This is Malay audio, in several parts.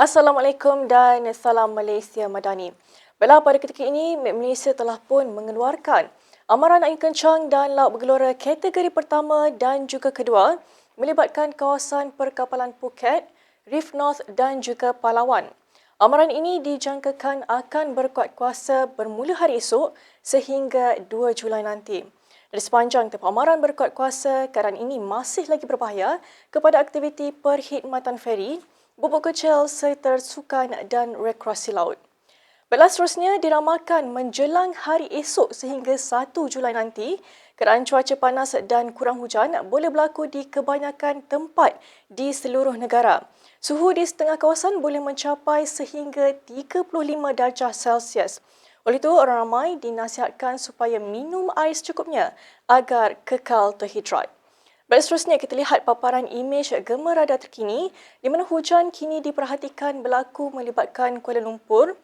Assalamualaikum dan salam Malaysia Madani. Baiklah pada ketika ini, Malaysia telah pun mengeluarkan amaran angin kencang dan laut bergelora kategori pertama dan juga kedua melibatkan kawasan perkapalan Phuket, Reef North dan juga Palawan. Amaran ini dijangkakan akan berkuat kuasa bermula hari esok sehingga 2 Julai nanti. Dari sepanjang tempoh amaran berkuat kuasa, keadaan ini masih lagi berbahaya kepada aktiviti perkhidmatan feri bubuk kecil serta sukan dan rekreasi laut. Baiklah seterusnya diramalkan menjelang hari esok sehingga 1 Julai nanti, keadaan cuaca panas dan kurang hujan boleh berlaku di kebanyakan tempat di seluruh negara. Suhu di setengah kawasan boleh mencapai sehingga 35 darjah Celsius. Oleh itu, orang ramai dinasihatkan supaya minum air secukupnya agar kekal terhidrat. Baik seterusnya kita lihat paparan imej gemar radar terkini di mana hujan kini diperhatikan berlaku melibatkan Kuala Lumpur,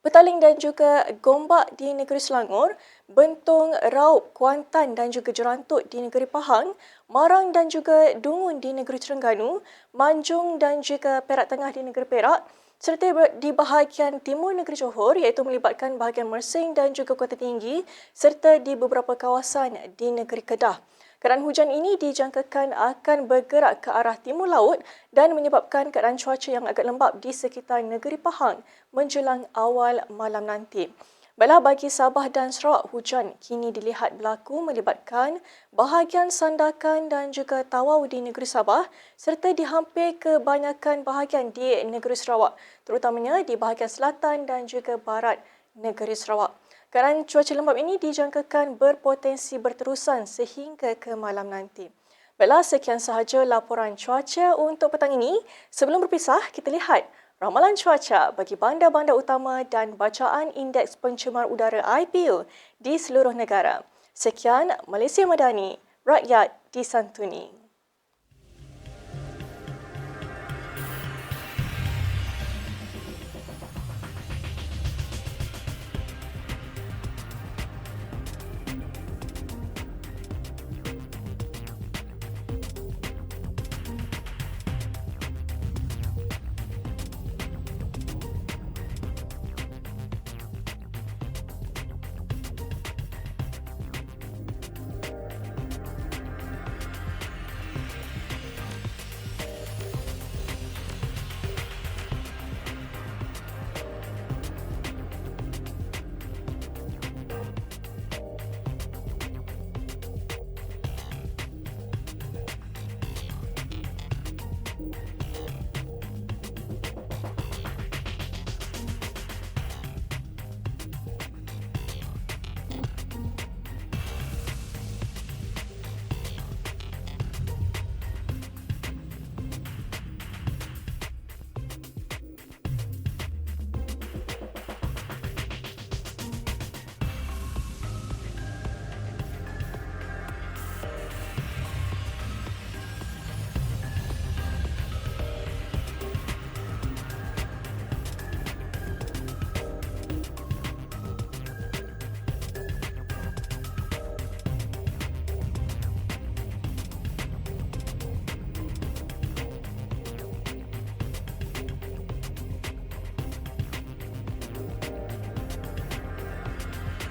Petaling dan juga Gombak di negeri Selangor, Bentong, Raup, Kuantan dan juga Jerantut di negeri Pahang, Marang dan juga Dungun di negeri Terengganu, Manjung dan juga Perak Tengah di negeri Perak, serta di bahagian timur negeri Johor iaitu melibatkan bahagian Mersing dan juga Kota Tinggi serta di beberapa kawasan di negeri Kedah. Keadaan hujan ini dijangkakan akan bergerak ke arah timur laut dan menyebabkan keadaan cuaca yang agak lembap di sekitar negeri Pahang menjelang awal malam nanti. Baiklah bagi Sabah dan Sarawak, hujan kini dilihat berlaku melibatkan bahagian Sandakan dan juga Tawau di negeri Sabah serta di hampir kebanyakan bahagian di negeri Sarawak, terutamanya di bahagian selatan dan juga barat negeri Sarawak. Keadaan cuaca lembap ini dijangkakan berpotensi berterusan sehingga ke malam nanti. Baiklah, sekian sahaja laporan cuaca untuk petang ini. Sebelum berpisah, kita lihat ramalan cuaca bagi bandar-bandar utama dan bacaan Indeks Pencemar Udara IPU di seluruh negara. Sekian Malaysia Madani, rakyat disantuni.